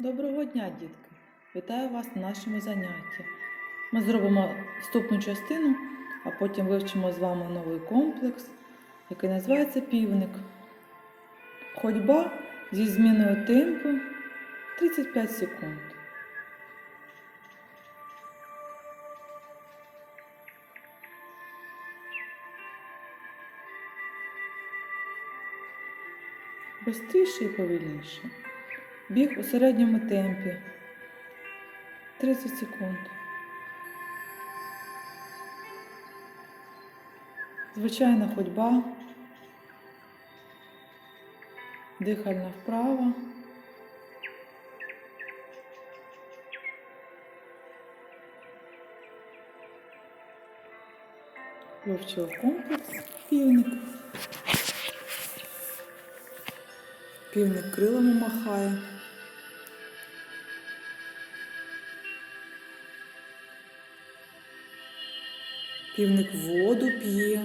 Доброго дня, дітки! Вітаю вас на нашому занятті. Ми зробимо вступну частину, а потім вивчимо з вами новий комплекс, який називається півник. Ходьба зі зміною темпу 35 секунд. Бистріше і повільніше. Біг у середньому темпі 30 секунд. Звичайна ходьба. Дихальна вправа. Вивчила комплекс півник. Півник крилами махає. Півник воду п'є.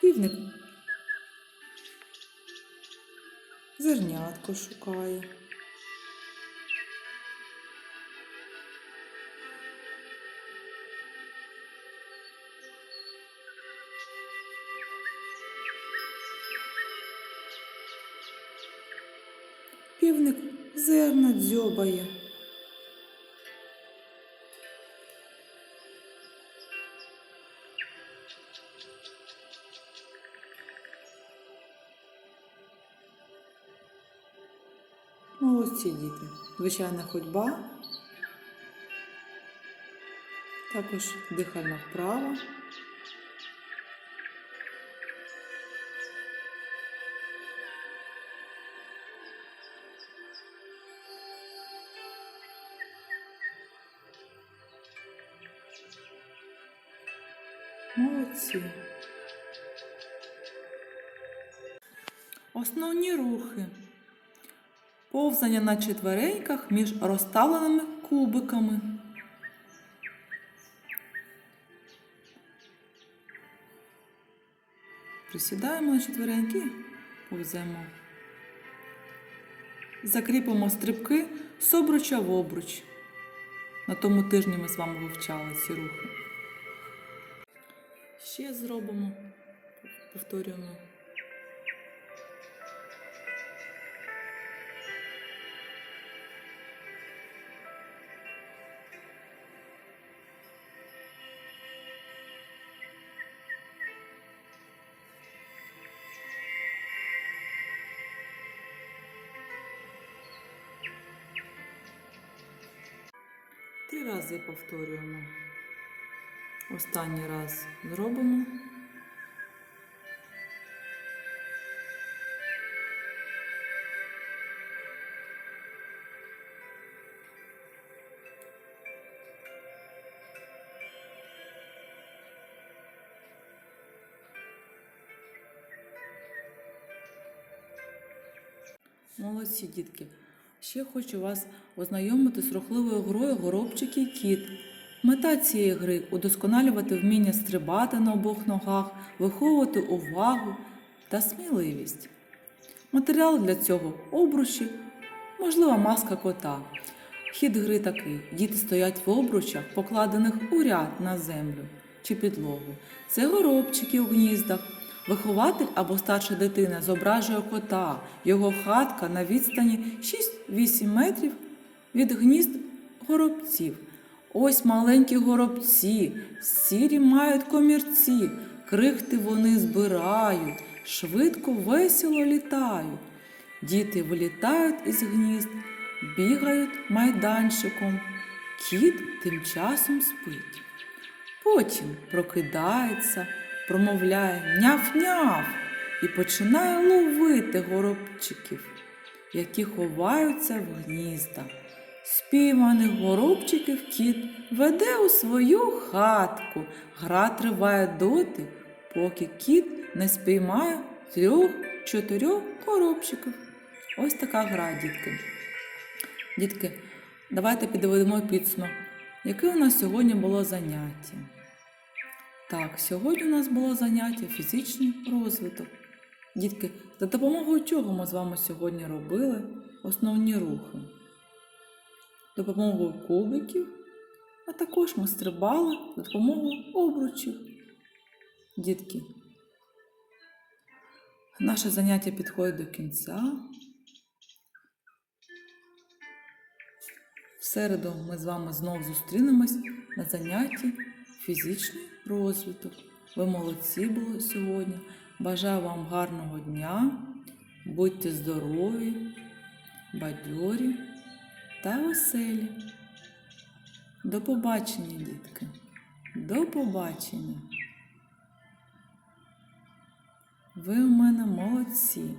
Півник зернятко шукає. Півник зерна дзьобає. Молодці діти. Звичайна ходьба. Також дихальна вправа. Молодці. Основні рухи. Повзання на четвереньках між розставленими кубиками. Присідаємо на четвереньки, повземо. Закріпимо стрибки з обруча в обруч. На тому тижні ми з вами вивчали ці рухи. Ще зробимо, повторюємо. Три рази повторюємо. Останній раз зробимо. Молодці дітки. Ще хочу вас ознайомити з рухливою грою горобчик і кіт. Мета цієї гри удосконалювати вміння стрибати на обох ногах, виховувати увагу та сміливість. Матеріал для цього обручі, можлива маска кота. Хід гри такий: діти стоять в обручах, покладених у ряд на землю чи підлогу. Це горобчики у гніздах. Вихователь або старша дитина зображує кота, його хатка на відстані 6-8 метрів від гнізд горобців. Ось маленькі горобці, сірі мають комірці, крихти вони збирають, швидко, весело літають. Діти вилітають із гнізд, бігають майданчиком. Кіт тим часом спить. Потім прокидається, промовляє няв-няв і починає ловити горобчиків, які ховаються в гнізда. Спійманих горобчиків кіт веде у свою хатку. Гра триває доти, поки кіт не спіймає трьох чотирьох коробчиків. Ось така гра, дітки. Дітки, давайте підведемо підсумок. Яке у нас сьогодні було заняття? Так, сьогодні у нас було заняття фізичний розвиток. Дітки, за допомогою чого ми з вами сьогодні робили основні рухи? Допомогою кубиків, а також ми стрибали за допомогою обручів. Дітки, наше заняття підходить до кінця. В середу ми з вами знову зустрінемось на занятті фізичний розвиток. Ви молодці були сьогодні. Бажаю вам гарного дня. Будьте здорові, бадьорі та веселі. До побачення, дітки. До побачення. Ви у мене молодці.